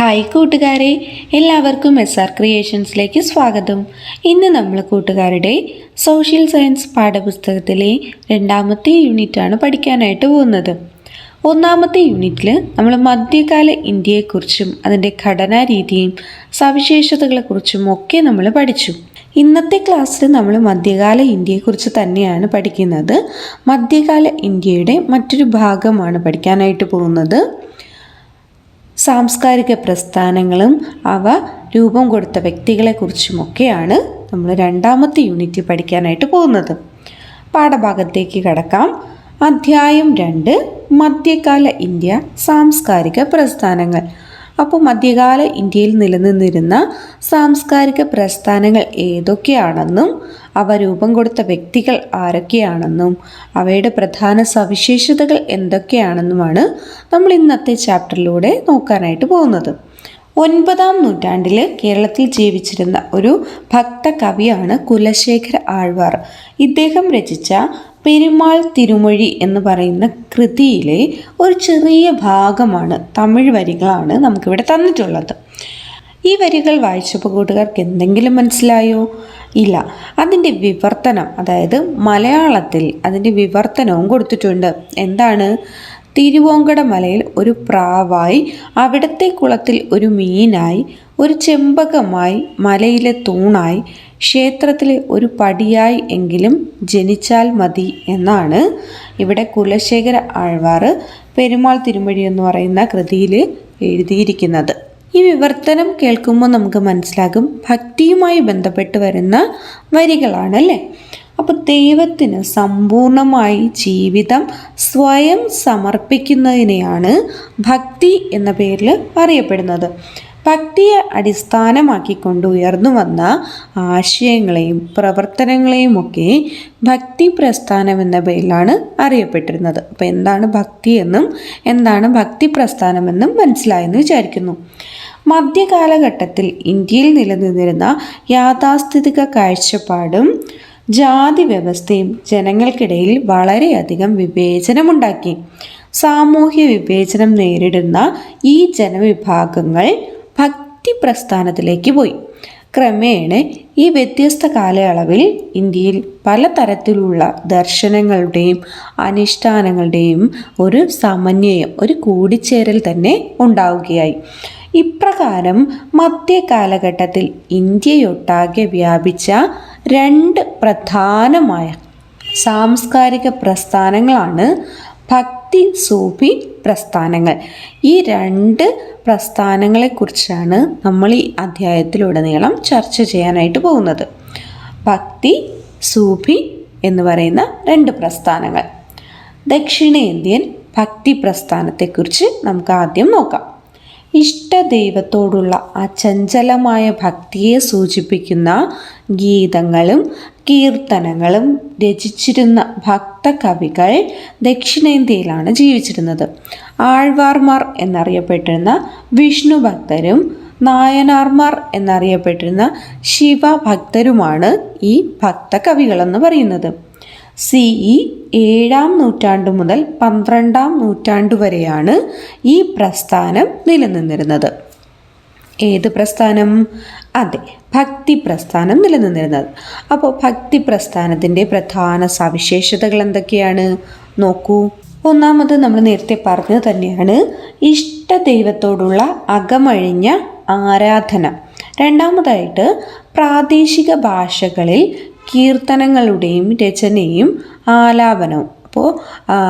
Hi കൂട്ടുകാരെ എല്ലാവർക്കും S R ക്രിയേഷൻസിലേക്ക് സ്വാഗതം. ഇന്ന് നമ്മൾ കൂട്ടുകാരുടെ സോഷ്യൽ സയൻസ് പാഠപുസ്തകത്തിലെ രണ്ടാമത്തെ യൂണിറ്റാണ് പഠിക്കാനായിട്ട് പോകുന്നത്. ഒന്നാമത്തെ യൂണിറ്റിൽ നമ്മൾ മധ്യകാല ഇന്ത്യയെക്കുറിച്ചും അതിന്റെ ഘടനാ രീതിയും സവിശേഷതകളെക്കുറിച്ചും ഒക്കെ നമ്മൾ പഠിച്ചു. ഇന്നത്തെ ക്ലാസ്സിൽ നമ്മൾ മധ്യകാല ഇന്ത്യയെക്കുറിച്ച് തന്നെയാണ് പഠിക്കുന്നത്. മധ്യകാല ഇന്ത്യയുടെ മറ്റൊരു ഭാഗമാണ് പഠിക്കാനായിട്ട് പോകുന്നത്. സാംസ്കാരിക പ്രസ്ഥാനങ്ങളും അവ രൂപം കൊടുത്ത വ്യക്തികളെക്കുറിച്ചുമൊക്കെയാണ് നമ്മൾ രണ്ടാമത്തെ യൂണിറ്റ് പഠിക്കാനായിട്ട് പോകുന്നത്. പാഠഭാഗത്തേക്ക് കടക്കാം. അധ്യായം രണ്ട് മധ്യകാല ഇന്ത്യ സാംസ്കാരിക പ്രസ്ഥാനങ്ങൾ. അപ്പോൾ മധ്യകാല ഇന്ത്യയിൽ നിലനിന്നിരുന്ന സാംസ്കാരിക പ്രസ്ഥാനങ്ങൾ ഏതൊക്കെയാണെന്നും അവ രൂപം കൊടുത്ത വ്യക്തികൾ ആരൊക്കെയാണെന്നും അവയുടെ പ്രധാന സവിശേഷതകൾ എന്തൊക്കെയാണെന്നുമാണ് നമ്മൾ ഇന്നത്തെ ചാപ്റ്ററിലൂടെ നോക്കാനായിട്ട് പോകുന്നത്. ഒൻപതാം നൂറ്റാണ്ടിൽ കേരളത്തിൽ ജീവിച്ചിരുന്ന ഒരു ഭക്ത കവിയാണ് കുലശേഖര ആഴ്വാർ. ഇദ്ദേഹം രചിച്ച പെരുമാൾ തിരുമൊഴി എന്ന് പറയുന്ന കൃതിയിലെ ഒരു ചെറിയ ഭാഗമാണ് തമിഴ് വരികളാണ് നമുക്കിവിടെ തന്നിട്ടുള്ളത്. ഈ വരികൾ വായിച്ചപ്പോൾ കൂട്ടുകാർക്ക് എന്തെങ്കിലും മനസ്സിലായോ? ഇല്ല. അതിന്റെ വിവർത്തനം അതായത് മലയാളത്തിൽ അതിന്റെ വിവർത്തനവും കൊടുത്തിട്ടുണ്ട്. എന്താണ്? തിരുവോങ്കട മലയിൽ ഒരു പ്രാവായി അവിടത്തെ കുളത്തിൽ ഒരു മീനായി ഒരു ചെമ്പകമായി മലയിലെ തൂണായി ക്ഷേത്രത്തിലെ ഒരു പടിയായി എങ്കിലും ജനിച്ചാൽ മതി എന്നാണ് ഇവിടെ കുലശേഖര ആഴ്വാർ പെരുമാൾ തിരുമഴി എന്ന് പറയുന്ന കൃതിയിൽ എഴുതിയിരിക്കുന്നത്. ഈ വിവർത്തനം കേൾക്കുമ്പോൾ നമുക്ക് മനസ്സിലാകും ഭക്തിയുമായി ബന്ധപ്പെട്ട് വരുന്ന വരികളാണ് അല്ലേ അപ്പോൾ ദൈവത്തിന് സമ്പൂർണമായി ജീവിതം സ്വയം സമർപ്പിക്കുന്നതിനെയാണ് ഭക്തി എന്ന പേരിൽ അറിയപ്പെടുന്നത്. ഭക്തിയെ അടിസ്ഥാനമാക്കിക്കൊണ്ട് ഉയർന്നു വന്ന ആശയങ്ങളെയും പ്രവർത്തനങ്ങളെയും ഒക്കെ ഭക്തി പ്രസ്ഥാനം എന്ന പേരിലാണ് അറിയപ്പെട്ടിരുന്നത്. അപ്പോൾ എന്താണ് ഭക്തി എന്നും എന്താണ് ഭക്തി പ്രസ്ഥാനമെന്നും മനസ്സിലായെന്ന് വിചാരിക്കുന്നു. മധ്യകാലഘട്ടത്തിൽ ഇന്ത്യയിൽ നിലനിന്നിരുന്ന യാഥാസ്ഥിതിക കാഴ്ചപ്പാടും ജാതി വ്യവസ്ഥയും ജനങ്ങൾക്കിടയിൽ വളരെയധികം വിവേചനമുണ്ടാക്കി. സാമൂഹ്യ വിവേചനം നേരിടുന്ന ഈ ജനവിഭാഗങ്ങൾ ഭക്തി പ്രസ്ഥാനത്തിലേക്ക് പോയി. ക്രമേണ ഈ വ്യത്യസ്ത കാലയളവിൽ ഇന്ത്യയിൽ പലതരത്തിലുള്ള ദർശനങ്ങളുടെയും അനുഷ്ഠാനങ്ങളുടെയും ഒരു സമന്വയം ഒരു കൂടിച്ചേരൽ തന്നെ ഉണ്ടാവുകയായി. ഇപ്രകാരം മധ്യകാലഘട്ടത്തിൽ ഇന്ത്യയൊട്ടാകെ വ്യാപിച്ച രണ്ട് പ്രധാനമായ സാംസ്കാരിക പ്രസ്ഥാനങ്ങളാണ് ഭക്തി സൂഫി പ്രസ്ഥാനങ്ങൾ. ഈ രണ്ട് പ്രസ്ഥാനങ്ങളെക്കുറിച്ചാണ് നമ്മൾ ഈ അധ്യായത്തിലുടനീളം ചർച്ച ചെയ്യാനായിട്ട് പോകുന്നത്. ഭക്തി സൂഫി എന്ന് പറയുന്ന രണ്ട് പ്രസ്ഥാനങ്ങൾ. ദക്ഷിണേന്ത്യൻ ഭക്തി പ്രസ്ഥാനത്തെക്കുറിച്ച് നമുക്ക് ആദ്യം നോക്കാം. ഇഷ്ടദൈവത്തോടുള്ള അചഞ്ചലമായ ഭക്തിയെ സൂചിപ്പിക്കുന്ന ഗീതങ്ങളും കീർത്തനങ്ങളും രചിച്ചിരുന്ന ഭക്തകവികൾ ദക്ഷിണേന്ത്യയിലാണ് ജീവിച്ചിരുന്നത്. ആഴ്വാർമാർ എന്നറിയപ്പെട്ടിരുന്ന വിഷ്ണു ഭക്തരും നായനാർമാർ എന്നറിയപ്പെട്ടിരുന്ന ശിവഭക്തരുമാണ് ഈ ഭക്തകവികളെന്ന് പറയുന്നത്. സി ഇ ഏഴാം നൂറ്റാണ്ട് മുതൽ പന്ത്രണ്ടാം നൂറ്റാണ്ട് വരെയാണ് ഈ പ്രസ്ഥാനം നിലനിന്നിരുന്നത്. ഏത് പ്രസ്ഥാനം? അതെ ഭക്തി പ്രസ്ഥാനം നിലനിന്നിരുന്നത്. അപ്പോൾ ഭക്തി പ്രസ്ഥാനത്തിന്റെ പ്രധാന സവിശേഷതകൾ എന്തൊക്കെയാണ്? നോക്കൂ. ഒന്നാമത് നമ്മൾ നേരത്തെ പറഞ്ഞത് തന്നെയാണ് ഇഷ്ട ദൈവത്തോടുള്ള അകമഴിഞ്ഞ ആരാധന. രണ്ടാമതായിട്ട് പ്രാദേശിക ഭാഷകളിൽ കീർത്തനങ്ങളുടെയും രചനയും ആലാപനവും. അപ്പോൾ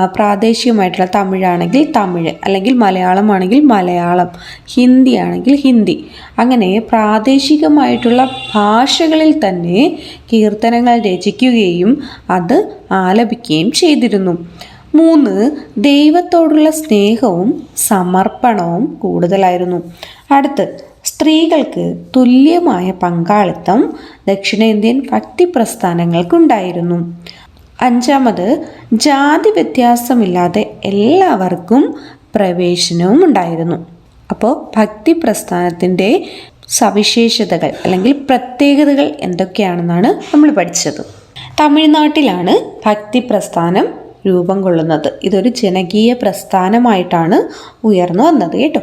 പ്രാദേശികമായിട്ടുള്ള തമിഴാണെങ്കിൽ തമിഴ് അല്ലെങ്കിൽ മലയാളമാണെങ്കിൽ മലയാളം ഹിന്ദി ആണെങ്കിൽ ഹിന്ദി. അങ്ങനെ പ്രാദേശികമായിട്ടുള്ള ഭാഷകളിൽ തന്നെ കീർത്തനങ്ങൾ രചിക്കുകയും അത് ആലപിക്കുകയും ചെയ്തിരുന്നു. മൂന്ന് ദൈവത്തോടുള്ള സ്നേഹവും സമർപ്പണവും കൂടുതലായിരുന്നു. അടുത്ത് സ്ത്രീകൾക്ക് തുല്യമായ പങ്കാളിത്തം ദക്ഷിണേന്ത്യൻ ഭക്തി പ്രസ്ഥാനങ്ങൾക്കുണ്ടായിരുന്നു അഞ്ചാമത് ജാതി വ്യത്യാസമില്ലാതെ എല്ലാവർക്കും പ്രവേശനവും ഉണ്ടായിരുന്നു. അപ്പോൾ ഭക്തി പ്രസ്ഥാനത്തിന്റെ സവിശേഷതകൾ അല്ലെങ്കിൽ പ്രത്യേകതകൾ എന്തൊക്കെയാണെന്നാണ് നമ്മൾ പഠിച്ചത്. തമിഴ്നാട്ടിലാണ് ഭക്തി പ്രസ്ഥാനം രൂപം കൊള്ളുന്നത്. ഇതൊരു ജനകീയ പ്രസ്ഥാനമായിട്ടാണ് ഉയർന്നു വന്നത് കേട്ടോ.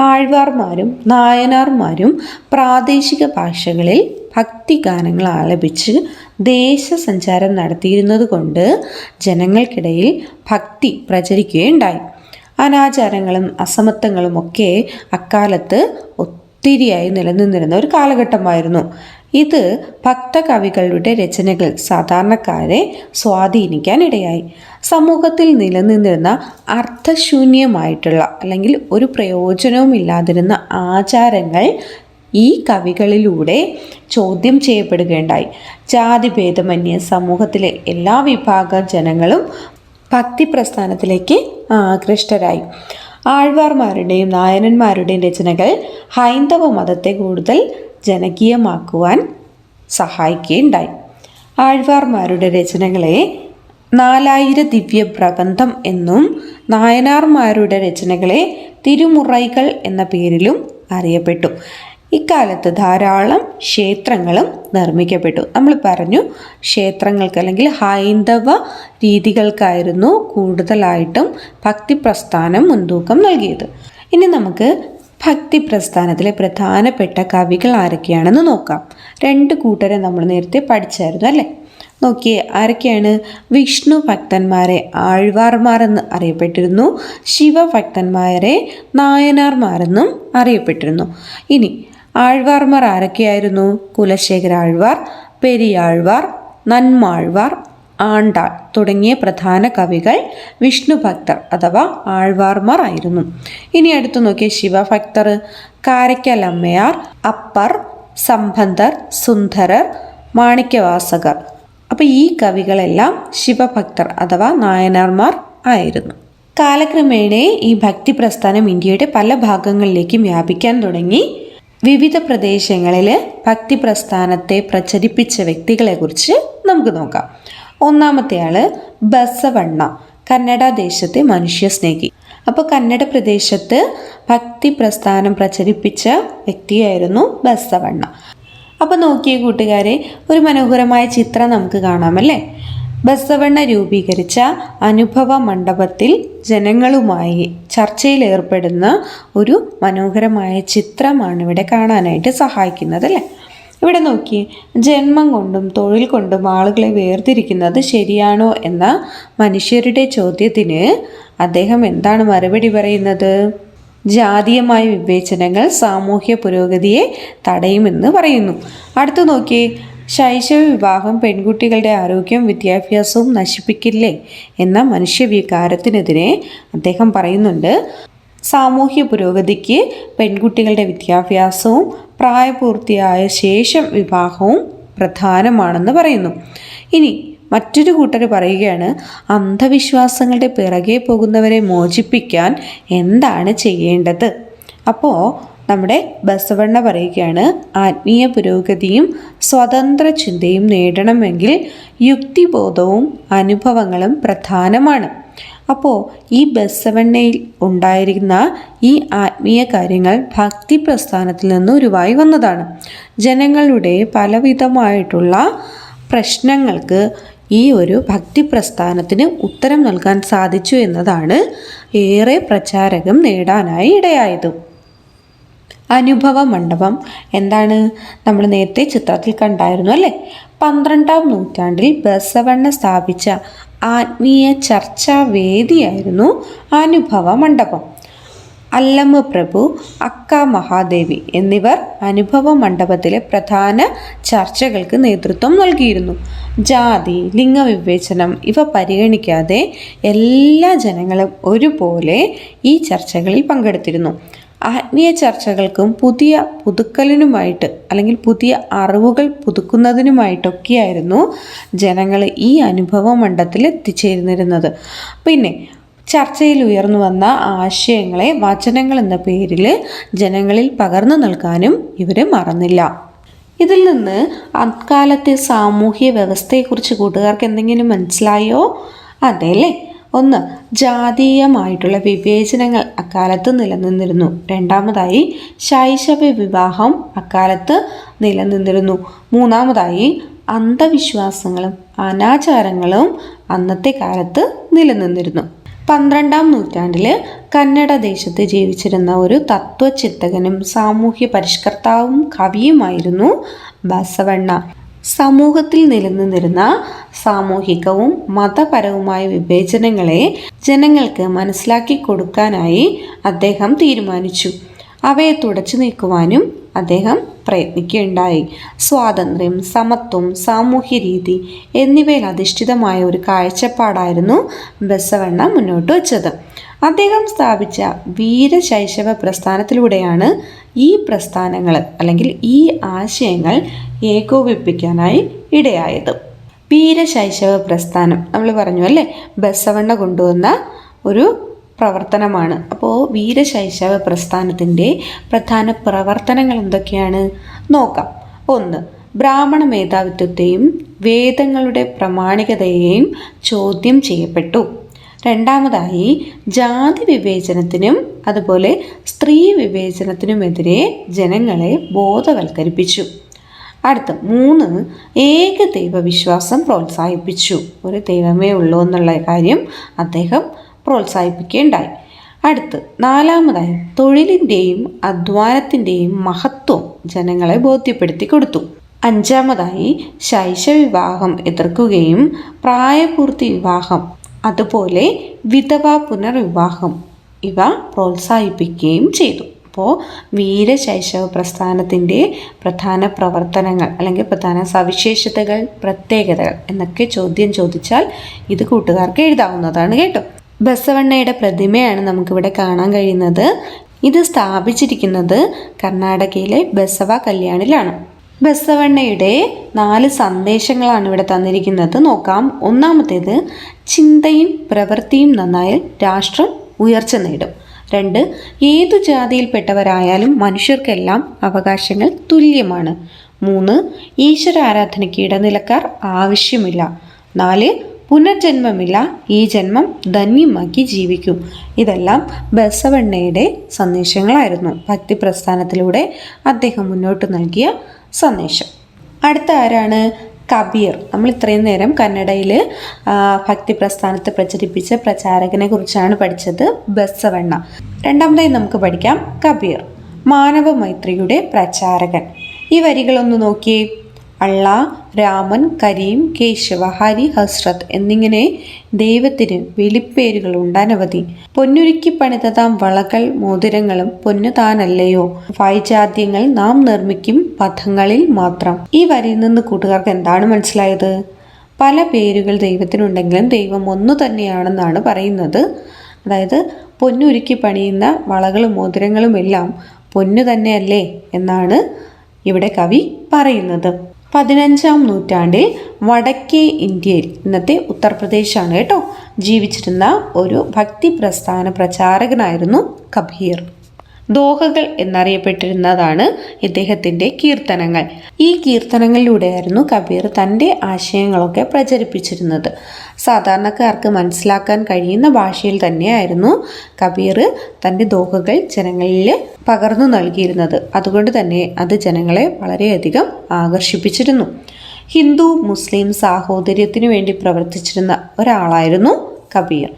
ആഴ്വാർമാരും നായനാർമാരും പ്രാദേശിക ഭാഷകളിൽ ഭക്തിഗാനങ്ങൾ ആലപിച്ച് ദേശസഞ്ചാരം നടത്തിയിരുന്നത് കൊണ്ട് ജനങ്ങൾക്കിടയിൽ ഭക്തി പ്രചരിക്കുകയുണ്ടായി. അനാചാരങ്ങളും അസമത്വങ്ങളും ഒക്കെ അക്കാലത്ത് ഒത്തിരിയായി നിലനിന്നിരുന്ന ഒരു കാലഘട്ടമായിരുന്നു. ഇത് ഭക്തകവികളുടെ രചനകൾ സാധാരണക്കാരെ സ്വാധീനിക്കാൻ ഇടയായി. സമൂഹത്തിൽ നിലനിന്നിരുന്ന അർത്ഥശൂന്യമായിട്ടുള്ള അല്ലെങ്കിൽ ഒരു പ്രയോജനവും ഇല്ലാതിരുന്ന ആചാരങ്ങൾ ഈ കവികളിലൂടെ ചോദ്യം ചെയ്യപ്പെടുകയുണ്ടായി. ജാതിഭേദമന്യേ സമൂഹത്തിലെ എല്ലാ വിഭാഗ ജനങ്ങളും ഭക്തി പ്രസ്ഥാനത്തിലേക്ക് ആകൃഷ്ടരായി. ആഴ്വാർമാരുടെയും നായനന്മാരുടെയും രചനകൾ ഹൈന്ദവ മതത്തെ കൂടുതൽ ജനകീയമാക്കുവാൻ സഹായിക്കുകയുണ്ടായി. ആഴ്വാർമാരുടെ രചനകളെ നാലായിര ദിവ്യ പ്രബന്ധം എന്നും നായനാർമാരുടെ രചനകളെ തിരുമുറൈകൾ എന്ന പേരിലും അറിയപ്പെട്ടു. ഇക്കാലത്ത് ധാരാളം ക്ഷേത്രങ്ങളും നിർമ്മിക്കപ്പെട്ടു. നമ്മൾ പറഞ്ഞു ക്ഷേത്രങ്ങൾക്ക് അല്ലെങ്കിൽ ഹൈന്ദവ രീതികൾക്കായിരുന്നു കൂടുതലായിട്ടും ഭക്തി പ്രസ്ഥാനം മുൻതൂക്കം നൽകിയത്. ഇനി നമുക്ക് ഭക്തി പ്രസ്ഥാനത്തിലെ പ്രധാനപ്പെട്ട കവികൾ ആരൊക്കെയാണെന്ന് നോക്കാം. രണ്ട് കൂട്ടരെ നമ്മൾ നേരത്തെ പഠിച്ചായിരുന്നു അല്ലേ? നോക്കിയേ ആരൊക്കെയാണ്? വിഷ്ണു ഭക്തന്മാരെ ആഴ്വാർമാരെന്ന് അറിയപ്പെട്ടിരുന്നു. ശിവഭക്തന്മാരെ നായനാർമാരെന്നും അറിയപ്പെട്ടിരുന്നു. ഇനി ആഴ്വാർമാർ ആരൊക്കെയായിരുന്നു? കുലശേഖര ആഴ്വാർ പെരിയാഴ്വാർ നന്മാഴ്വാർ ആണ്ടാൾ തുടങ്ങിയ പ്രധാന കവികൾ വിഷ്ണു ഭക്തർ അഥവാ ആഴ്വാർമാർ ആയിരുന്നു. ഇനി അടുത്തു നോക്കിയ ശിവഭക്തർ കാരയ്ക്കൽ അമ്മയാർ അപ്പർ സംബന്ധർ സുന്ദരർ മാണിക്യവാസകർ. അപ്പോൾ ഈ കവികളെല്ലാം ശിവഭക്തർ അഥവാ നായനാർമാർ ആയിരുന്നു. കാലക്രമേണ ഈ ഭക്തി പ്രസ്ഥാനം ഇന്ത്യയുടെ പല ഭാഗങ്ങളിലേക്കും വ്യാപിക്കാൻ തുടങ്ങി. വിവിധ പ്രദേശങ്ങളിൽ ഭക്തി പ്രസ്ഥാനത്തെ പ്രചരിപ്പിച്ച വ്യക്തികളെക്കുറിച്ച് നമുക്ക് നോക്കാം. ഒന്നാമത്തെ ആൾ ബസവണ്ണ കന്നഡ ദേശത്തെ മനുഷ്യസ്നേഹി. അപ്പോൾ കന്നഡ പ്രദേശത്ത് ഭക്തി പ്രസ്ഥാനം പ്രചരിപ്പിച്ച വ്യക്തിയായിരുന്നു ബസവണ്ണ. അപ്പോൾ നോക്കിയ കൂട്ടുകാരെ ഒരു മനോഹരമായ ചിത്രം നമുക്ക് കാണാമല്ലേ? ബസവണ്ണ രൂപീകരിച്ച അനുഭവ മണ്ഡപത്തിൽ ജനങ്ങളുമായി ചർച്ചയിൽ ഏർപ്പെടുന്ന ഒരു മനോഹരമായ ചിത്രമാണ് ഇവിടെ കാണാനായിട്ട് സഹായിക്കുന്നത് അല്ലേ? ഇവിടെ നോക്കി ജന്മം കൊണ്ടും തൊഴിൽ കൊണ്ടും ആളുകളെ വേർതിരിക്കുന്നത് ശരിയാണോ എന്ന മനുഷ്യരുടെ ചോദ്യത്തിന് അദ്ദേഹം എന്താണ് മറുപടി പറയുന്നത്? ജാതീയമായ വിവേചനങ്ങൾ സാമൂഹ്യ പുരോഗതിയെ തടയുമെന്ന് പറയുന്നു. അടുത്തു നോക്കിയേ ശൈശവ വിവാഹം പെൺകുട്ടികളുടെ ആരോഗ്യവും വിദ്യാഭ്യാസവും നശിപ്പിക്കില്ലേ എന്ന മനുഷ്യവികാരത്തിനെതിരെ അദ്ദേഹം പറയുന്നുണ്ട്. സാമൂഹ്യ പുരോഗതിക്ക് പെൺകുട്ടികളുടെ വിദ്യാഭ്യാസവും പ്രായപൂർത്തിയായ ശേഷം വിവാഹവും പ്രധാനമാണെന്ന് പറയുന്നു. ഇനി മറ്റൊരു കൂട്ടർ പറയുകയാണ് അന്ധവിശ്വാസങ്ങളുടെ പിറകെ പോകുന്നവരെ മോചിപ്പിക്കാൻ എന്താണ് ചെയ്യേണ്ടത്? അപ്പോൾ നമ്മുടെ ബസവണ്ണ പറയുകയാണ് ആത്മീയ പുരോഗതിയും സ്വതന്ത്ര ചിന്തയും നേടണമെങ്കിൽ യുക്തിബോധവും അനുഭവങ്ങളും പ്രധാനമാണ്. അപ്പോൾ ഈ ബസവണ്ണയിൽ ഉണ്ടായിരുന്ന ഈ ആത്മീയ കാര്യങ്ങൾ ഭക്തി പ്രസ്ഥാനത്തിൽ നിന്ന് ഉരുവായി വന്നതാണ്. ജനങ്ങളുടെ പലവിധമായിട്ടുള്ള പ്രശ്നങ്ങൾക്ക് ഈ ഒരു ഭക്തി പ്രസ്ഥാനത്തിന് ഉത്തരം നൽകാൻ സാധിച്ചു എന്നതാണ് ഏറെ പ്രചാരകം നേടാനായി ഇടയായതും. അനുഭവ മണ്ഡപം എന്താണ്? നമ്മൾ നേരത്തെ ചിത്രത്തിൽ കണ്ടായിരുന്നു അല്ലേ? പന്ത്രണ്ടാം നൂറ്റാണ്ടിൽ ബസവണ്ണ സ്ഥാപിച്ച ആത്മീയ ചർച്ചാ വേദിയായിരുന്നു അനുഭവ മണ്ഡപം. അല്ലമ്മ പ്രഭു അക്ക മഹാദേവി എന്നിവർ അനുഭവ മണ്ഡപത്തിലെ പ്രധാന ചർച്ചകൾക്ക് നേതൃത്വം നൽകിയിരുന്നു. ജാതി ലിംഗവിവേചനം ഇവ പരിഗണിക്കാതെ എല്ലാ ജനങ്ങളും ഒരുപോലെ ഈ ചർച്ചകളിൽ പങ്കെടുത്തിരുന്നു. ആത്മീയ ചർച്ചകൾക്കും പുതിയ പുതുക്കലിനുമായിട്ട് അല്ലെങ്കിൽ പുതിയ അറിവുകൾ പുതുക്കുന്നതിനുമായിട്ടൊക്കെയായിരുന്നു ജനങ്ങൾ ഈ അനുഭവ മണ്ഡലത്തിൽ എത്തിച്ചേരുന്നിരുന്നത് പിന്നെ ചർച്ചയിൽ ഉയർന്നു വന്ന ആശയങ്ങളെ വചനങ്ങൾ എന്ന പേരിൽ ജനങ്ങളിൽ പകർന്നു നൽകാനും ഇവർ മറന്നില്ല. ഇതിൽ നിന്ന് അക്കാലത്തെ സാമൂഹ്യ വ്യവസ്ഥയെക്കുറിച്ച് കൂട്ടുകാർക്ക് എന്തെങ്കിലും മനസ്സിലായോ? അതെ അല്ലേ ഒന്ന് ജാതീയമായിട്ടുള്ള വിവേചനങ്ങൾ അക്കാലത്ത് നിലനിന്നിരുന്നു. രണ്ടാമതായി ശൈശവ വിവാഹം അക്കാലത്ത് നിലനിന്നിരുന്നു. മൂന്നാമതായി അന്ധവിശ്വാസങ്ങളും അനാചാരങ്ങളും അന്നത്തെ കാലത്ത് നിലനിന്നിരുന്നു. പന്ത്രണ്ടാം നൂറ്റാണ്ടിൽ കന്നഡ ദേശത്ത് ജീവിച്ചിരുന്ന ഒരു തത്വചിന്തകനും സാമൂഹ്യ പരിഷ്കർത്താവും കവിയുമായിരുന്നു ബസവണ്ണ. സമൂഹത്തിൽ നിലനിന്നിരുന്ന സാമൂഹികവും മതപരവുമായ വിവേചനങ്ങളെ ജനങ്ങൾക്ക് മനസ്സിലാക്കി കൊടുക്കാനായി അദ്ദേഹം തീരുമാനിച്ചു. അവയെ തുടച്ചു നീക്കുവാനും അദ്ദേഹം പ്രയത്നിക്കുകയുണ്ടായി. സ്വാതന്ത്ര്യം സമത്വം സാമൂഹ്യ രീതി എന്നിവയിൽ അധിഷ്ഠിതമായ ഒരു കാഴ്ചപ്പാടായിരുന്നു ബസവണ്ണ മുന്നോട്ട് വച്ചത്. അദ്ദേഹം സ്ഥാപിച്ച വീരശൈശവ പ്രസ്ഥാനത്തിലൂടെയാണ് ഈ പ്രസ്ഥാനങ്ങൾ അല്ലെങ്കിൽ ഈ ആശയങ്ങൾ ഏകോപിപ്പിക്കാനായി ഇടയായത്. വീരശൈശവ പ്രസ്ഥാനം നമ്മൾ പറഞ്ഞു അല്ലേ? ബസവണ്ണ കൊണ്ടുവന്ന ഒരു പ്രവർത്തനമാണ്. അപ്പോൾ വീരശൈശവ പ്രസ്ഥാനത്തിന്റെ പ്രധാന പ്രവർത്തനങ്ങൾ എന്തൊക്കെയാണ്? നോക്കാം. ഒന്ന് ബ്രാഹ്മണ മേധാവിത്വത്തെയും വേദങ്ങളുടെ പ്രമാണികതയെയും ചോദ്യം ചെയ്യപ്പെട്ടു. രണ്ടാമതായി ജാതി വിവേചനത്തിനും അതുപോലെ സ്ത്രീ വിവേചനത്തിനുമെതിരെ ജനങ്ങളെ ബോധവൽക്കരിപ്പിച്ചു. അടുത്ത മൂന്ന് ഏക ദൈവവിശ്വാസം പ്രോത്സാഹിപ്പിച്ചു. ഒരു ദൈവമേ ഉള്ളൂ എന്നുള്ള കാര്യം അദ്ദേഹം പ്രോത്സാഹിപ്പിക്കുകയുണ്ടായി. അടുത്ത് നാലാമതായി തൊഴിലിന്റെയും അധ്വാനത്തിന്റെയും മഹത്വം ജനങ്ങളെ ബോധ്യപ്പെടുത്തി കൊടുത്തു. അഞ്ചാമതായി ശൈശവിവാഹം എതിർക്കുകയും പ്രായപൂർത്തി വിവാഹം അതുപോലെ വിധവ പുനർവിവാഹം ഇവ പ്രോത്സാഹിപ്പിക്കുകയും ചെയ്തു. അപ്പോൾ വീരശൈശവ പ്രസ്ഥാനത്തിന്റെ പ്രധാന പ്രവർത്തനങ്ങൾ അല്ലെങ്കിൽ പ്രധാന സവിശേഷതകൾ പ്രത്യേകതകൾ എന്നൊക്കെ ചോദ്യം ചോദിച്ചാൽ ഇത് കൂട്ടുകാർക്ക് എഴുതാവുന്നതാണ് കേട്ടോ. ബസവണ്ണയുടെ പ്രതിമയാണ് നമുക്കിവിടെ കാണാൻ കഴിയുന്നത്. ഇത് സ്ഥാപിച്ചിരിക്കുന്നത് കർണാടകയിലെ ബസവ കല്യാണിലാണ്. ബസവണ്ണയുടെ നാല് സന്ദേശങ്ങളാണ് ഇവിടെ തന്നിരിക്കുന്നത്. നോക്കാം. ഒന്നാമത്തേത് ചിന്തയും പ്രവൃത്തിയും നന്നായാൽ രാഷ്ട്രം ഉയർച്ച നേടും. രണ്ട് ഏതു ജാതിയിൽപ്പെട്ടവരായാലും മനുഷ്യർക്കെല്ലാം അവകാശങ്ങൾ തുല്യമാണ്. മൂന്ന് ഈശ്വര ആരാധനയ്ക്ക് ഇടനിലക്കാർ ആവശ്യമില്ല. നാല് പുനർജന്മമില്ല ഈ ജന്മം ധന്യമാക്കി ജീവിക്കും. ഇതെല്ലാം ബസവണ്ണയുടെ സന്ദേശങ്ങളായിരുന്നു. ഭക്തി പ്രസ്ഥാനത്തിലൂടെ അദ്ദേഹം മുന്നോട്ട് നൽകിയ സന്ദേശം. അടുത്ത ആരാണ്? കബീർ. നമ്മൾ ഇത്രയും നേരം കന്നഡയിൽ ഭക്തി പ്രസ്ഥാനത്തെ പ്രചരിപ്പിച്ച പ്രചാരകനെ കുറിച്ചാണ് പഠിച്ചത് ബസവണ്ണ. രണ്ടാമതായി നമുക്ക് പഠിക്കാം കബീർ മാനവ മൈത്രിയുടെ പ്രചാരകൻ. ഈ വരികളൊന്ന് നോക്കിയേ. അള്ളാ രാമൻ കരീം കേശവ ഹരി ഹസ്രത്ത് എന്നിങ്ങനെ ദൈവത്തിന് വിളിപ്പേരുകൾ ഉണ്ടനവധി. പൊന്നുരുക്കി പണിതതാം വളകൾ മോതിരങ്ങളും പൊന്നു താനല്ലയോ? വൈജാദ്യങ്ങൾ നാം നിർമ്മിക്കും പഥങ്ങളിൽ മാത്രം. ഈ വരിയിൽ നിന്ന് കൂട്ടുകാർക്ക് എന്താണ് മനസ്സിലായത്? പല പേരുകൾ ദൈവത്തിനുണ്ടെങ്കിലും ദൈവം ഒന്നു തന്നെയാണെന്നാണ് പറയുന്നത്. അതായത് പൊന്നുരുക്കി പണിയുന്ന വളകളും മോതിരങ്ങളും എല്ലാം പൊന്നു തന്നെയല്ലേ എന്നാണ് ഇവിടെ കവി പറയുന്നത്. പതിനഞ്ചാം നൂറ്റാണ്ടിൽ വടക്കേ ഇന്ത്യയിൽ ഇന്നത്തെ ഉത്തർപ്രദേശാണ് കേട്ടോ ജീവിച്ചിരുന്ന ഒരു ഭക്തി പ്രസ്ഥാന പ്രചാരകനായിരുന്നു കബീർ. ദോഹകൾ എന്നറിയപ്പെട്ടിരുന്നതാണ് ഇദ്ദേഹത്തിന്റെ കീർത്തനങ്ങൾ. ഈ കീർത്തനങ്ങളിലൂടെയായിരുന്നു കബീർ തന്റെ ആശയങ്ങളൊക്കെ പ്രചരിപ്പിച്ചിരുന്നത്. സാധാരണക്കാർക്ക് മനസ്സിലാക്കാൻ കഴിയുന്ന ഭാഷയിൽ തന്നെയായിരുന്നു കബീർ തന്റെ ദോഹകൾ ജനങ്ങളിൽ പകർന്നു നൽകിയിരുന്നത്. അതുകൊണ്ട് തന്നെ അത് ജനങ്ങളെ വളരെയധികം ആകർഷിപ്പിച്ചിരുന്നു. ഹിന്ദു മുസ്ലിം സാഹോദര്യത്തിനു വേണ്ടി പ്രവർത്തിച്ചിരുന്ന ഒരാളായിരുന്നു കബീർ.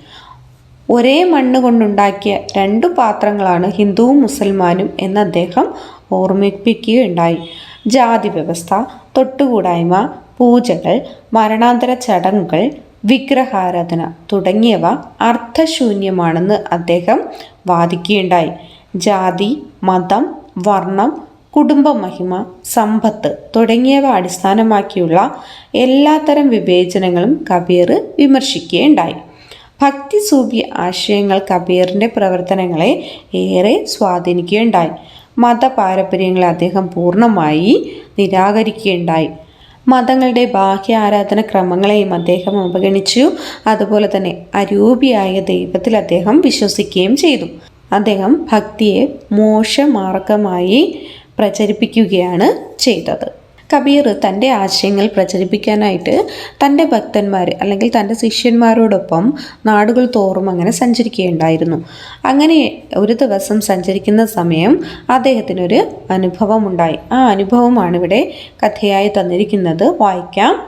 ഒരേ മണ്ണ് കൊണ്ടുണ്ടാക്കിയ രണ്ടു പാത്രങ്ങളാണ് ഹിന്ദുവും മുസൽമാനും എന്ന് അദ്ദേഹം ഓർമ്മിപ്പിക്കുകയുണ്ടായി. ജാതി വ്യവസ്ഥ തൊട്ടുകൂടായ്മ പൂജകൾ മരണാന്തര ചടങ്ങുകൾ വിഗ്രഹാരാധന തുടങ്ങിയവ അർത്ഥശൂന്യമാണെന്ന് അദ്ദേഹം വാദിക്കുകയുണ്ടായി. ജാതി മതം വർണം കുടുംബമഹിമ സമ്പത്ത് തുടങ്ങിയവ അടിസ്ഥാനമാക്കിയുള്ള എല്ലാത്തരം വിവേചനങ്ങളും കബീർ വിമർശിക്കുകയുണ്ടായി. ഭക്തിസൂഫി ആശയങ്ങൾ കബീറിന്റെ പ്രവർത്തനങ്ങളെ ഏറെ സ്വാധീനിക്കുകയുണ്ടായി. മതപാരമ്പര്യങ്ങളെ അദ്ദേഹം പൂർണമായി നിരാകരിക്കുകയുണ്ടായി. മതങ്ങളുടെ ബാഹ്യ ആരാധന ക്രമങ്ങളെയും അദ്ദേഹം അവഗണിച്ചു. അതുപോലെ തന്നെ അരൂപിയായ ദൈവത്തിൽ അദ്ദേഹം വിശ്വസിക്കുകയും ചെയ്തു. അദ്ദേഹം ഭക്തിയെ മോശമാർഗമായി പ്രചരിപ്പിക്കുകയാണ് ചെയ്തത്. കബീർ തന്റെ ആശയങ്ങൾ പ്രചരിപ്പിക്കാനായിട്ട് തന്റെ ഭക്തന്മാർ അല്ലെങ്കിൽ തന്റെ ശിഷ്യന്മാരോടൊപ്പം നാടുകൾ തോറും അങ്ങനെ സഞ്ചരിക്കുകയുണ്ടായിരുന്നു. അങ്ങനെ ഒരു ദിവസം സഞ്ചരിക്കുന്ന സമയം അദ്ദേഹത്തിനൊരു അനുഭവമുണ്ടായി. ആ അനുഭവമാണ് ഇവിടെ കഥയായി തന്നിരിക്കുന്നത്. വായിക്കാം.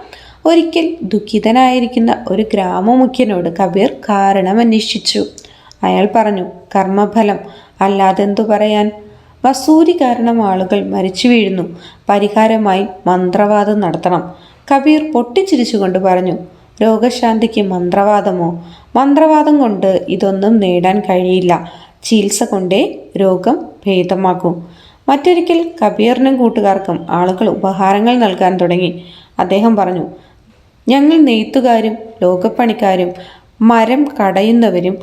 ഒരിക്കൽ ദുഃഖിതനായിരിക്കുന്ന ഒരു ഗ്രാമമുഖ്യനോട് കബീർ കാരണം അന്വേഷിച്ചു അയാൾ പറഞ്ഞു കർമ്മഫലം. അല്ലാതെന്തു പറയാൻ? വസൂരി കാരണം ആളുകൾ മരിച്ചു വീഴുന്നു. പരിഹാരമായി മന്ത്രവാദം നടത്തണം. കബീർ പൊട്ടിച്ചിരിച്ചുകൊണ്ട് പറഞ്ഞു രോഗശാന്തിക്ക് മന്ത്രവാദമോ? മന്ത്രവാദം കൊണ്ട് ഇതൊന്നും നേടാൻ കഴിയില്ല. ചികിത്സ കൊണ്ടേ രോഗം ഭേദമാക്കും മറ്റൊരിക്കൽ കബീറിനും കൂട്ടുകാർക്കും ആളുകൾ ഉപഹാരങ്ങൾ നൽകാൻ തുടങ്ങി. അദ്ദേഹം പറഞ്ഞു ഞങ്ങൾ നെയ്ത്തുകാരും ലോകപ്പണിക്കാരും മരം കടയുന്നവരും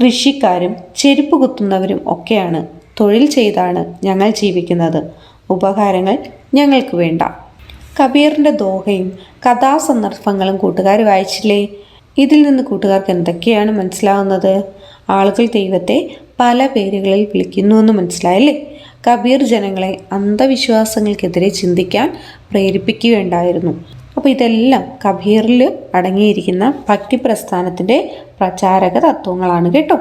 കൃഷിക്കാരും ചെരുപ്പ് കുത്തുന്നവരും ഒക്കെയാണ്. തൊഴിൽ ചെയ്താണ് ഞങ്ങൾ ജീവിക്കുന്നത്. ഉപകാരങ്ങൾ ഞങ്ങൾക്ക് വേണ്ട. കബീറിന്റെ ദോഹയും കഥാസന്ദർഭങ്ങളും കൂട്ടുകാർ വായിച്ചില്ലേ? ഇതിൽ നിന്ന് കൂട്ടുകാർക്ക് എന്തൊക്കെയാണ് മനസ്സിലാവുന്നത്? ആളുകൾ ദൈവത്തെ പല പേരുകളിൽ വിളിക്കുന്നു എന്ന് മനസ്സിലായല്ലേ? കബീർ ജനങ്ങളെ അന്ധവിശ്വാസങ്ങൾക്കെതിരെ ചിന്തിക്കാൻ പ്രേരിപ്പിക്കുകയുണ്ടായിരുന്നു. അപ്പോൾ ഇതെല്ലാം കബീറിൽ അടങ്ങിയിരിക്കുന്ന ഭക്തി പ്രസ്ഥാനത്തിന്റെ പ്രചാരക തത്വങ്ങളാണ് കേട്ടോ.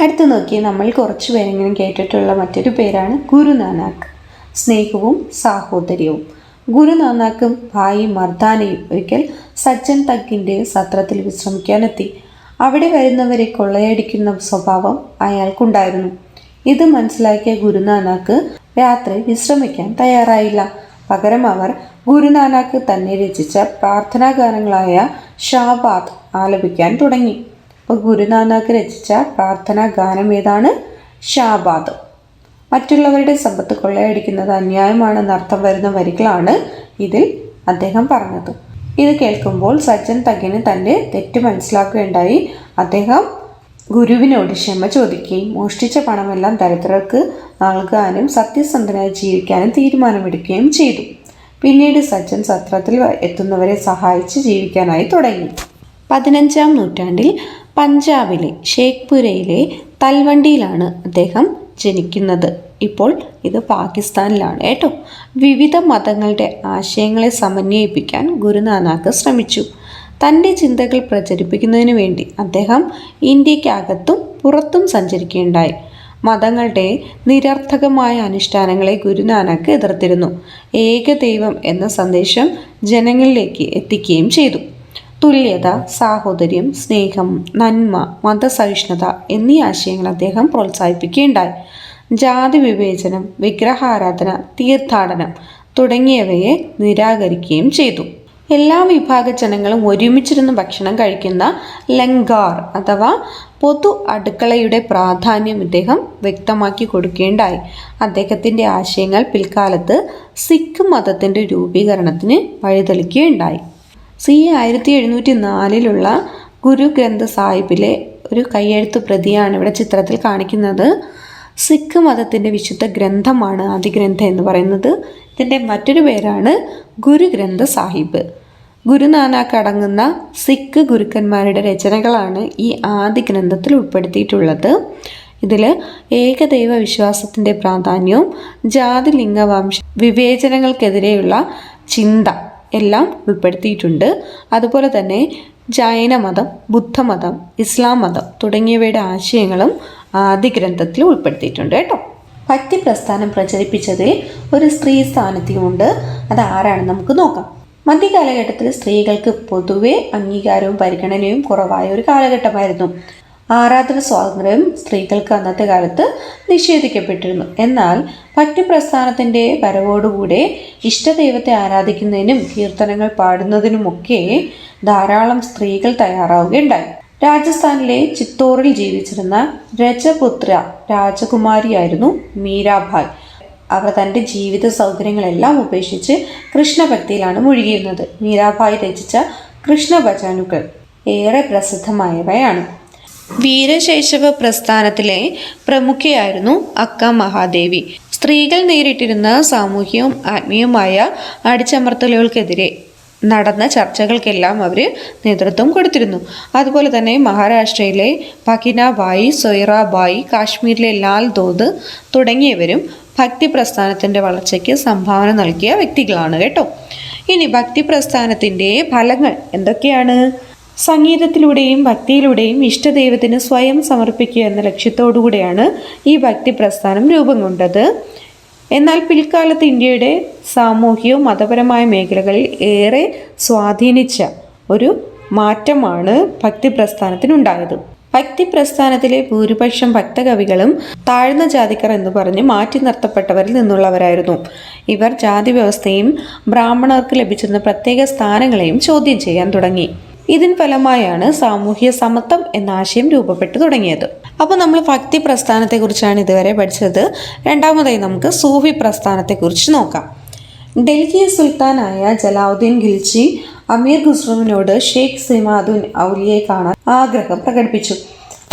അടുത്ത് നോക്കി നമ്മൾ കുറച്ച് പേരെങ്കിലും കേട്ടിട്ടുള്ള മറ്റൊരു പേരാണ് ഗുരുനാനാക്ക്. സ്നേഹവും സാഹോദര്യവും. ഗുരുനാനാക്കും ഭായി മർദാനയും ഒരിക്കൽ സജ്ജൻ തക്കിന്റെ സത്രത്തിൽ വിശ്രമിക്കാനെത്തി. അവിടെ വരുന്നവരെ കൊള്ളയടിക്കുന്ന സ്വഭാവം അയാൾക്കുണ്ടായിരുന്നു. ഇത് മനസ്സിലാക്കിയ ഗുരുനാനാക്ക് രാത്രി വിശ്രമിക്കാൻ തയ്യാറായില്ല. പകരം അവർ ഗുരുനാനാക്ക് തന്നെ രചിച്ച പ്രാർത്ഥനാ ഗാനങ്ങളായ ഷാബാദ് ആലപിക്കാൻ തുടങ്ങി. അപ്പോൾ ഗുരുനാനാക്ക് രചിച്ച പ്രാർത്ഥനാ ഗാനം ഏതാണ്? ഷാബാദ് മറ്റുള്ളവരുടെ സമ്പത്ത് കൊള്ളയടിക്കുന്നത് അന്യായമാണെന്ന് അർത്ഥം വരുന്ന വരികളാണ് ഇതിൽ അദ്ദേഹം പറഞ്ഞത്. ഇത് കേൾക്കുമ്പോൾ സജ്ജൻ തകിന് തന്റെ തെറ്റ് മനസ്സിലാക്കുകയുണ്ടായി. അദ്ദേഹം ഗുരുവിനോട് ക്ഷമ ചോദിക്കുകയും മോഷ്ടിച്ച പണമെല്ലാം ദരിദ്രർക്ക് നൽകാനും സത്യസന്ധനായി ജീവിക്കാനും തീരുമാനമെടുക്കുകയും ചെയ്തു. പിന്നീട് സജ്ജൻ സത്രത്തിൽ എത്തുന്നവരെ സഹായിച്ച് ജീവിക്കാനായി തുടങ്ങി. പതിനഞ്ചാം നൂറ്റാണ്ടിൽ പഞ്ചാബിലെ ഷേഖ്പുരയിലെ തൽവണ്ടിയിലാണ് അദ്ദേഹം ജനിക്കുന്നത്. ഇപ്പോൾ ഇത് പാകിസ്ഥാനിലാണ് കേട്ടോ. വിവിധ മതങ്ങളുടെ ആശയങ്ങളെ സമന്വയിപ്പിക്കാൻ ഗുരുനാനാക്ക് ശ്രമിച്ചു. തന്റെ ചിന്തകൾ പ്രചരിപ്പിക്കുന്നതിന് വേണ്ടി അദ്ദേഹം ഇന്ത്യക്കകത്തും പുറത്തും സഞ്ചരിക്കുകയുണ്ടായി. മതങ്ങളുടെ നിരർത്ഥകമായ അനുഷ്ഠാനങ്ങളെ ഗുരുനാനക്ക് എതിർത്തിരുന്നു. ഏകദൈവം എന്ന സന്ദേശം ജനങ്ങളിലേക്ക് എത്തിക്കുകയും ചെയ്തു. തുല്യത സാഹോദര്യം സ്നേഹം നന്മ മതസഹിഷ്ണുത എന്നീ ആശയങ്ങൾ അദ്ദേഹം പ്രോത്സാഹിപ്പിക്കുകയുണ്ടായി. ജാതി വിവേചനം വിഗ്രഹാരാധന തീർത്ഥാടനം തുടങ്ങിയവയെ നിരാകരിക്കുകയും ചെയ്തു. എല്ലാ വിഭാഗ ജനങ്ങളും ഒരുമിച്ചിരുന്ന് ഭക്ഷണം കഴിക്കുന്ന ലങ്കാർ അഥവാ പൊതു അടുക്കളയുടെ പ്രാധാന്യം ഇദ്ദേഹം വ്യക്തമാക്കി കൊടുക്കേണ്ടായി അദ്ദേഹത്തിന്റെ ആശയങ്ങൾ പിൽക്കാലത്ത് സിഖ് മതത്തിന്റെ രൂപീകരണത്തിന് വഴിതെളിക്കുകയുണ്ടായി. സി ആയിരത്തി എഴുന്നൂറ്റി നാലിലുള്ള ഗുരു ഗ്രന്ഥ സാഹിബിലെ ഒരു കയ്യെഴുത്ത് പ്രതിയാണ് ഇവിടെ ചിത്രത്തിൽ കാണിക്കുന്നത്. സിഖ് മതത്തിന്റെ വിശുദ്ധ ഗ്രന്ഥമാണ് ആദി ഗ്രന്ഥം എന്ന് പറയുന്നത്. ഇതിന്റെ മറ്റൊരു പേരാണ് ഗുരു ഗ്രന്ഥ സാഹിബ്. ഗുരുനാനാക്ക് അടങ്ങുന്ന സിഖ് ഗുരുക്കന്മാരുടെ രചനകളാണ് ഈ ആദി ഗ്രന്ഥത്തിൽ ഉൾപ്പെടുത്തിയിട്ടുള്ളത്. ഇതിൽ ഏകദൈവ വിശ്വാസത്തിന്റെ പ്രാധാന്യവും ജാതി ലിംഗവംശ വിവേചനങ്ങൾക്കെതിരെയുള്ള ചിന്ത എല്ലാം ഉൾപ്പെടുത്തിയിട്ടുണ്ട്. അതുപോലെ തന്നെ ജൈനമതം ബുദ്ധമതം ഇസ്ലാം മതം തുടങ്ങിയവയുടെ ആശയങ്ങളും ആദ്യ ഗ്രന്ഥത്തിൽ ഉൾപ്പെടുത്തിയിട്ടുണ്ട് കേട്ടോ. ഭക്തി പ്രസ്ഥാനം പ്രചരിപ്പിച്ചതിൽ ഒരു സ്ത്രീ സാന്നിധ്യമുണ്ട് അത് ആരാണെന്ന് നമുക്ക് നോക്കാം. മധ്യകാലഘട്ടത്തിൽ സ്ത്രീകൾക്ക് പൊതുവെ അംഗീകാരവും പരിഗണനയും കുറവായ ഒരു കാലഘട്ടമായിരുന്നു. ആരാധന സ്വാതന്ത്ര്യം സ്ത്രീകൾക്ക് അന്നത്തെ കാലത്ത് നിഷേധിക്കപ്പെട്ടിരുന്നു. എന്നാൽ ഭക്തിപ്രസ്ഥാനത്തിന്റെ വരവോടുകൂടെ ഇഷ്ടദൈവത്തെ ആരാധിക്കുന്നതിനും കീർത്തനങ്ങൾ പാടുന്നതിനുമൊക്കെ ധാരാളം സ്ത്രീകൾ തയ്യാറാവുകയുണ്ടായി. രാജസ്ഥാനിലെ ചിത്തോറിൽ ജീവിച്ചിരുന്ന രജപുത്ര രാജകുമാരിയായിരുന്നു മീരാഭായ്. അവർ തന്റെ ജീവിത സൗകര്യങ്ങളെല്ലാം ഉപേക്ഷിച്ച് കൃഷ്ണഭക്തിയിലാണ് മുഴുകിയിരുന്നത്. മീരാഭായ് രചിച്ച കൃഷ്ണഭജാനുകൾ ഏറെ പ്രസിദ്ധമായവയാണ്. വീരശൈശവ പ്രസ്ഥാനത്തിലെ പ്രമുഖയായിരുന്നു അക്ക മഹാദേവി. സ്ത്രീകൾ നേരിട്ടിരുന്ന സാമൂഹ്യവും ആത്മീയവുമായ അടിച്ചമർത്തലുകൾക്കെതിരെ നടന്ന ചർച്ചകൾക്കെല്ലാം അവർ നേതൃത്വം കൊടുത്തിരുന്നു. അതുപോലെ തന്നെ മഹാരാഷ്ട്രയിലെ പകിനാബായി സൊയ്റാബായി കാശ്മീരിലെ ലാൽ ദോദ് തുടങ്ങിയവരും ഭക്തി പ്രസ്ഥാനത്തിന്റെ വളർച്ചയ്ക്ക് സംഭാവന നൽകിയ വ്യക്തികളാണ് കേട്ടോ. ഇനി ഭക്തി പ്രസ്ഥാനത്തിന്റെ ഫലങ്ങൾ എന്തൊക്കെയാണ്? സംഗീതത്തിലൂടെയും ഭക്തിയിലൂടെയും ഇഷ്ടദൈവത്തിന് സ്വയം സമർപ്പിക്കുക എന്ന ലക്ഷ്യത്തോടുകൂടിയാണ് ഈ ഭക്തി പ്രസ്ഥാനം രൂപം കൊണ്ടത് എന്നാൽ പിൽക്കാലത്ത് ഇന്ത്യയുടെ സാമൂഹികവും മതപരമായ മേഖലകളിൽ ഏറെ സ്വാധീനിച്ച ഒരു മാറ്റമാണ് ഭക്തി പ്രസ്ഥാനത്തിനുണ്ടായത് ഭക്തി പ്രസ്ഥാനത്തിലെ ഭൂരിപക്ഷം ഭക്തകവികളും താഴ്ന്ന ജാതിക്കാർ എന്ന് പറഞ്ഞ് മാറ്റി നിർത്തപ്പെട്ടവരിൽ നിന്നുള്ളവരായിരുന്നു. ഇവർ ജാതി വ്യവസ്ഥയും ബ്രാഹ്മണർക്ക് ലഭിച്ചിരുന്ന പ്രത്യേക സ്ഥാനങ്ങളെയും ചോദ്യം ചെയ്യാൻ തുടങ്ങി. ഇതിൻ ഫലമായാണ് സാമൂഹ്യ സമത്വം എന്ന ആശയം രൂപപ്പെട്ടു തുടങ്ങിയത്. അപ്പോൾ നമ്മൾ ഭക്തി പ്രസ്ഥാനത്തെക്കുറിച്ചാണ് ഇതുവരെ പഠിച്ചത്. രണ്ടാമതായി നമുക്ക് സൂഫി പ്രസ്ഥാനത്തെക്കുറിച്ച് നോക്കാം. ഡൽഹി സുൽത്താനായ ജലാവുദ്ദീൻ ഖിൽജി അമീർ ഖുസ്രുവിനോട് ഷെയ്ഖ് സിമാദുൻ ഔലിയെ കാണാൻ ആഗ്രഹം പ്രകടിപ്പിച്ചു.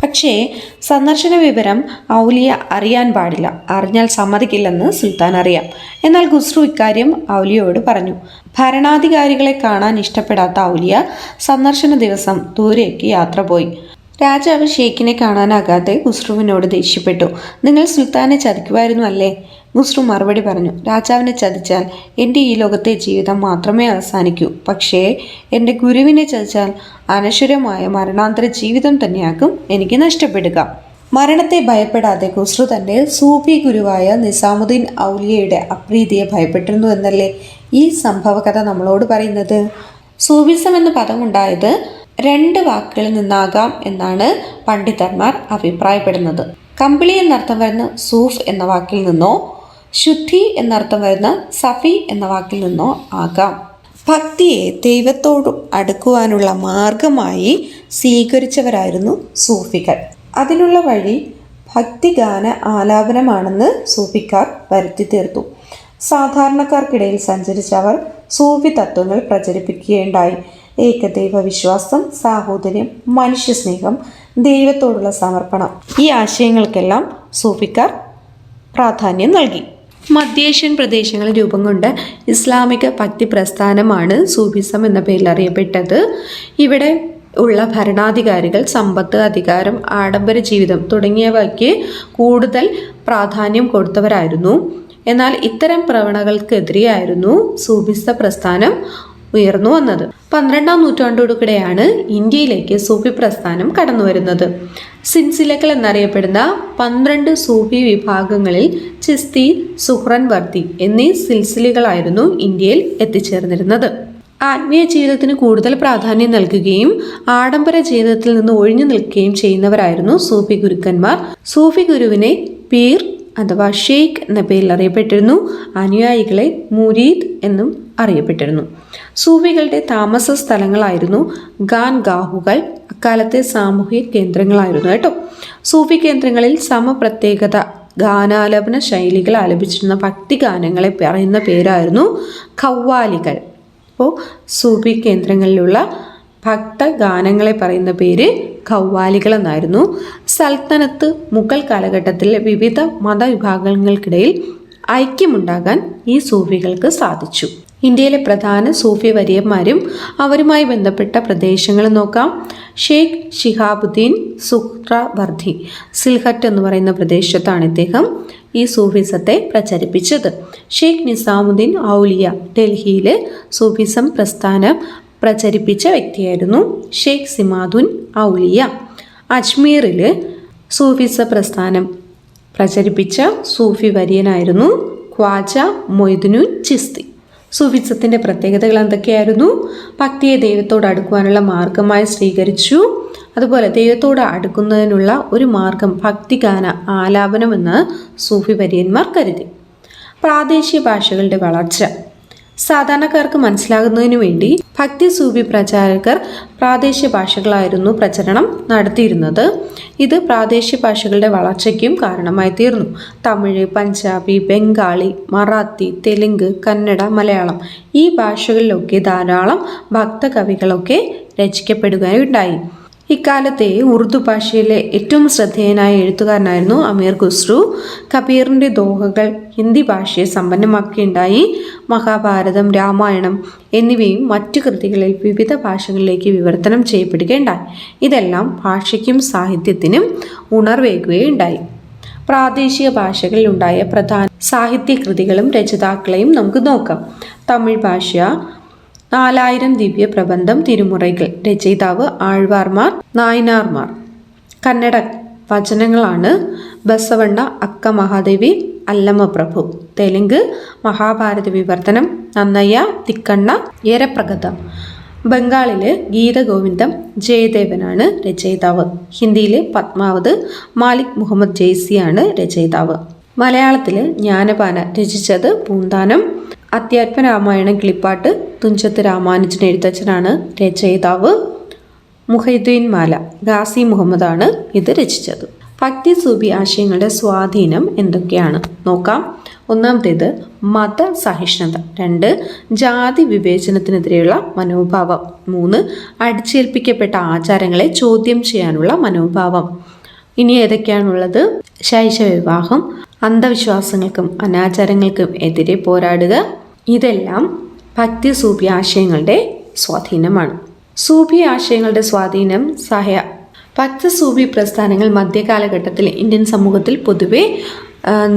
പക്ഷേ സന്ദർശന വിവരം ഔലിയ അറിയാൻ പാടില്ല. അറിഞ്ഞാൽ സമ്മതിക്കില്ലെന്ന് സുൽത്താൻ അറിയാം. എന്നാൽ ഖുസ്രു ഇക്കാര്യം ഔലിയോട് പറഞ്ഞു. ഭരണാധികാരികളെ കാണാൻ ഇഷ്ടപ്പെടാത്ത ഔലിയ സന്ദർശന ദിവസം ദൂരേക്ക് യാത്ര പോയി. രാജാവ് ഷെയ്ഖിനെ കാണാനാകാതെ ഖുസ്രുവിനോട് ദേഷ്യപ്പെട്ടു. നിങ്ങൾ സുൽത്താനെ ചതിക്കുമായിരുന്നു അല്ലേ? ഖുസ്രു മറുപടി പറഞ്ഞു. രാജാവിനെ ചതിച്ചാൽ എന്റെ ഈ ലോകത്തെ ജീവിതം മാത്രമേ അവസാനിക്കൂ. പക്ഷേ എന്റെ ഗുരുവിനെ ചതിച്ചാൽ അനശ്വരമായ മരണാന്തര ജീവിതം തന്നെയാകും എനിക്ക് നഷ്ടപ്പെടുക. മരണത്തെ ഭയപ്പെടാതെ ഖുസ്രു തന്റെ സൂഫി ഗുരുവായ നിസാമുദ്ദീൻ ഔലിയയുടെ അപ്രീതിയെ ഭയപ്പെട്ടിരുന്നു എന്നല്ലേ ഈ സംഭവകഥ നമ്മളോട് പറയുന്നത്? സൂഫിസം എന്ന പദമുണ്ടായത് രണ്ട് വാക്കുകളിൽ നിന്നാകാം എന്നാണ് പണ്ഡിതന്മാർ അഭിപ്രായപ്പെടുന്നത്. കമ്പിളി എന്നർത്ഥം വരുന്ന സൂഫ് എന്ന വാക്കിൽ നിന്നോ ശുദ്ധി എന്നർത്ഥം വരുന്ന സഫി എന്ന വാക്കിൽ നിന്നോ ആകാം. ഭക്തിയെ ദൈവത്തോട് അടുക്കുവാനുള്ള മാർഗമായി സ്വീകരിച്ചവരായിരുന്നു സൂഫികൾ. അതിനുള്ള വഴി ഭക്തിഗാന ആലാപനമാണെന്ന് സൂഫിക്കാർ വരുത്തി തീർത്തു. സാധാരണക്കാർക്കിടയിൽ സഞ്ചരിച്ച അവർ സൂഫി തത്വങ്ങൾ പ്രചരിപ്പിക്കുകയുണ്ടായി. ഏകദൈവ വിശ്വാസം സാഹോദര്യം മനുഷ്യസ്നേഹം ദൈവത്തോടുള്ള സമർപ്പണം. ഈ ആശയങ്ങൾക്കെല്ലാം സൂഫിക്കാർ പ്രാധാന്യം നൽകി. മധ്യേഷ്യൻ പ്രദേശങ്ങളിൽ രൂപം കൊണ്ട ഇസ്ലാമിക ഭക്തി പ്രസ്ഥാനമാണ് സൂഫിസം എന്ന പേരിൽ അറിയപ്പെട്ടത്. ഇവിടെ ഉള്ള ഭരണാധികാരികൾ സമ്പത്ത് അധികാരം ആഡംബര ജീവിതം തുടങ്ങിയവയ്ക്ക് കൂടുതൽ പ്രാധാന്യം കൊടുത്തവരായിരുന്നു. എന്നാൽ ഇത്തരം പ്രവണകൾക്കെതിരെയായിരുന്നു സൂഫിസ പ്രസ്ഥാനം ഉയർന്നു വന്നത്. പന്ത്രണ്ടാം നൂറ്റാണ്ടോടുകൂടെയാണ് ഇന്ത്യയിലേക്ക് സൂഫി പ്രസ്ഥാനം കടന്നു വരുന്നത് സിൻസിലകൾ എന്നറിയപ്പെടുന്ന പന്ത്രണ്ട് സൂഫി വിഭാഗങ്ങളിൽ ചിസ്തി സുഹ്രൻ എന്നീ സിൽസിലുകളായിരുന്നു ഇന്ത്യയിൽ എത്തിച്ചേർന്നിരുന്നത്. ആത്മീയ ജീവിതത്തിന് കൂടുതൽ പ്രാധാന്യം നൽകുകയും ആഡംബര ജീവിതത്തിൽ നിന്ന് ഒഴിഞ്ഞു നിൽക്കുകയും ചെയ്യുന്നവരായിരുന്നു സൂഫി ഗുരുക്കന്മാർ. സൂഫി ഗുരുവിനെ പീർ അഥവാ ഷെയ്ഖ് എന്ന പേരിൽ അറിയപ്പെട്ടിരുന്നു. അനുയായികളെ മുരീദ് എന്നും അറിയപ്പെട്ടിരുന്നു. സൂഫികളുടെ താമസ സ്ഥലങ്ങളായിരുന്നു ഗാൻ ഗാഹുകൾ അക്കാലത്തെ സാമൂഹിക കേന്ദ്രങ്ങളായിരുന്നു കേട്ടോ. സൂഫി കേന്ദ്രങ്ങളിൽ സമപ്രത്യേകത ഗാനാലപന ശൈലികൾ ആലപിച്ചിരുന്ന ഭക്തി ഗാനങ്ങളെ പറയുന്ന പേരായിരുന്നു ഖവ്വാലികൾ. അപ്പോൾ സൂഫി കേന്ദ്രങ്ങളിലുള്ള ഭക്ത ഗാനങ്ങളെ പറയുന്ന പേര് ഖവ്വാലികൾ എന്നായിരുന്നു. സൽത്തനത്ത് മുഗൾ കാലഘട്ടത്തിലെ വിവിധ മതവിഭാഗങ്ങൾക്കിടയിൽ ഐക്യമുണ്ടാകാൻ ഈ സൂഫികൾക്ക് സാധിച്ചു. ഇന്ത്യയിലെ പ്രധാന സൂഫി വര്യന്മാരും അവരുമായി ബന്ധപ്പെട്ട പ്രദേശങ്ങൾ നോക്കാം. ഷെയ്ഖ് ഷിഹാബുദ്ദീൻ സുഹ്രവർദ്ധി സിൽഹറ്റ് എന്ന് പറയുന്ന പ്രദേശത്താണ് ഇദ്ദേഹം ഈ സൂഫിസത്തെ പ്രചരിപ്പിച്ചത്. ഷെയ്ഖ് നിസാമുദ്ദീൻ ഔലിയ ഡൽഹിയിലെ സൂഫിസം പ്രസ്ഥാനം പ്രചരിപ്പിച്ച വ്യക്തിയായിരുന്നു ഷെയ്ഖ് സിമാദുൻ ഔലിയ. അജ്മീറിൽ സൂഫിസ പ്രസ്ഥാനം പ്രചരിപ്പിച്ച സൂഫി വര്യനായിരുന്നു ഖ്വാജ മൊയ്തുനുൻ ചിസ്തി. സൂഫിസത്തിന്റെ പ്രത്യേകതകൾ എന്തൊക്കെയായിരുന്നു? ഭക്തിയെ ദൈവത്തോട് അടുക്കുവാനുള്ള മാർഗമായി സ്വീകരിച്ചു. അതുപോലെ ദൈവത്തോട് അടുക്കുന്നതിനുള്ള ഒരു മാർഗം ഭക്തിഗാന ആലാപനമെന്ന് സൂഫി വര്യന്മാർ കരുതി. പ്രാദേശിക ഭാഷകളുടെ വളർച്ച. സാധാരണക്കാർക്ക് മനസ്സിലാകുന്നതിനു വേണ്ടി ഭക്തി സൂഫി പ്രചാരകർ പ്രാദേശിക ഭാഷകളായിരുന്നു പ്രചരണം നടത്തിയിരുന്നത്. ഇത് പ്രാദേശിക ഭാഷകളുടെ വളർച്ചയ്ക്കും കാരണമായി തീർന്നു. തമിഴ് പഞ്ചാബി ബംഗാളി മറാത്തി തെലുങ്ക് കന്നഡ മലയാളം ഈ ഭാഷകളിലൊക്കെ ധാരാളം ഭക്തകവികളൊക്കെ രചിക്കപ്പെടുകയുണ്ടായി. ഇക്കാലത്തെ ഉറുദു ഭാഷയിലെ ഏറ്റവും ശ്രദ്ധേയനായ എഴുത്തുകാരനായിരുന്നു അമീർ ഖുസ്രു. കബീറിന്റെ ദോഹകൾ ഹിന്ദി ഭാഷയെ സമ്പന്നമാക്കുകയുണ്ടായി മഹാഭാരതം രാമായണം എന്നിവയും മറ്റു കൃതികളിൽ വിവിധ ഭാഷകളിലേക്ക് വിവർത്തനം ചെയ്യപ്പെടുകയുണ്ടായി. ഇതെല്ലാം ഭാഷയ്ക്കും സാഹിത്യത്തിനും ഉണർവേകുകയുണ്ടായി. പ്രാദേശിക ഭാഷകളിലുണ്ടായ പ്രധാന സാഹിത്യകൃതികളും രചയിതാക്കളെയും നമുക്ക് നോക്കാം. തമിഴ് ഭാഷ നാലായിരം ദിവ്യ പ്രബന്ധം തിരുമുറകൾ രചയിതാവ് ആഴ്വാർമാർ നായനാർമാർ. കന്നഡ വചനങ്ങളാണ് ബസവണ്ണ അക്ക മഹാദേവി അല്ലമ്മ പ്രഭു. തെലുങ്ക് മഹാഭാരത വിവർത്തനം നന്നയ്യ തിക്കണ്ണ ഏരപ്രഗത. ബംഗാളിലെ ഗീതഗോവിന്ദം ജയദേവനാണ് രചയിതാവ്. ഹിന്ദിയിലെ പത്മാവത് മാലിക് മുഹമ്മദ് ജെയ്സിയാണ് രചയിതാവ്. മലയാളത്തിൽ ജ്ഞാനപാന രചിച്ചത് പൂന്താനം അധ്യാത്മ രാമായണ കിളിപ്പാട്ട് തുഞ്ചത്ത് രാമാനുജൻ എഴുത്തച്ഛനാണ് രചയിതാവ് മുഹൈദ്ദീൻ മാല. ഗാസി മുഹമ്മദാണ് ഇത് രചിച്ചത്. ഭക്തി സൂഫി ആശയങ്ങളുടെ സ്വാധീനം എന്തൊക്കെയാണ്? നോക്കാം. ഒന്നാമത്തേത് മത സഹിഷ്ണുത രണ്ട് ജാതി വിവേചനത്തിനെതിരെയുള്ള മനോഭാവം. മൂന്ന് അടിച്ചേൽപ്പിക്കപ്പെട്ട ആചാരങ്ങളെ ചോദ്യം ചെയ്യാനുള്ള മനോഭാവം. ഇനി ഏതൊക്കെയാണുള്ളത്? ശൈശവ വിവാഹം അന്ധവിശ്വാസങ്ങൾക്കും അനാചാരങ്ങൾക്കും എതിരെ പോരാടുക ഇതെല്ലാം ഭക്തി സൂഫി ആശയങ്ങളുടെ സ്വാധീനമാണ്. സൂഫി ആശയങ്ങളുടെ സ്വാധീനം സഹ ഭക്ത സൂഫി പ്രസ്ഥാനങ്ങൾ മധ്യകാലഘട്ടത്തിൽ ഇന്ത്യൻ സമൂഹത്തിൽ പൊതുവെ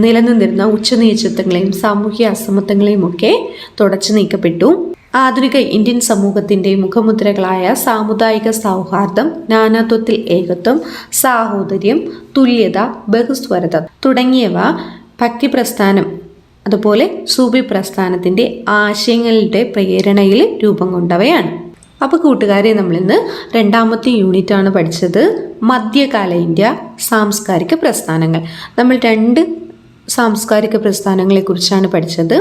നിലനിന്നിരുന്ന ഉച്ചനീചത്വങ്ങളെയും സാമൂഹ്യ അസമത്വങ്ങളെയും ഒക്കെ തുടച്ചു നീക്കപ്പെട്ടു. ആധുനിക ഇന്ത്യൻ സമൂഹത്തിന്റെ മുഖമുദ്രകളായ സാമുദായിക സൗഹാർദ്ദം നാനാത്വത്തിൽ ഏകത്വം സാഹോദര്യം തുല്യത ബഹുസ്വരത തുടങ്ങിയവ ഭക്തി പ്രസ്ഥാനം അതുപോലെ സൂഫി പ്രസ്ഥാനത്തിന്റെ ആശയങ്ങളുടെ പ്രേരണയിൽ രൂപം കൊണ്ടവയാണ്. അപ്പോൾ കൂട്ടുകാരെ നമ്മളിന്ന് രണ്ടാമത്തെ യൂണിറ്റ് ആണ് പഠിച്ചത്. മധ്യകാല ഇന്ത്യ സാംസ്കാരിക പ്രസ്ഥാനങ്ങൾ. നമ്മൾ രണ്ട് സാംസ്കാരിക പ്രസ്ഥാനങ്ങളെക്കുറിച്ചാണ് പഠിച്ചത്.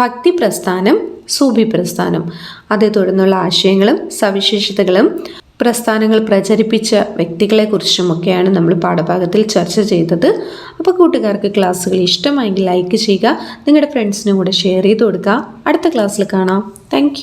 ഭക്തി പ്രസ്ഥാനം സൂഫി പ്രസ്ഥാനം അതേ തുടർന്നുള്ള ആശയങ്ങളും സവിശേഷതകളും പ്രസ്ഥാനങ്ങൾ പ്രചരിപ്പിച്ച വ്യക്തികളെക്കുറിച്ചുമൊക്കെയാണ് നമ്മൾ പാഠഭാഗത്തിൽ ചർച്ച ചെയ്തത്. അപ്പോൾ കൂട്ടുകാർക്ക് ക്ലാസ്സുകൾ ഇഷ്ടമായെങ്കിൽ ലൈക്ക് ചെയ്യുക. നിങ്ങളുടെ ഫ്രണ്ട്സിനും കൂടെ ഷെയർ ചെയ്ത് കൊടുക്കുക. അടുത്ത ക്ലാസ്സിൽ കാണാം. താങ്ക്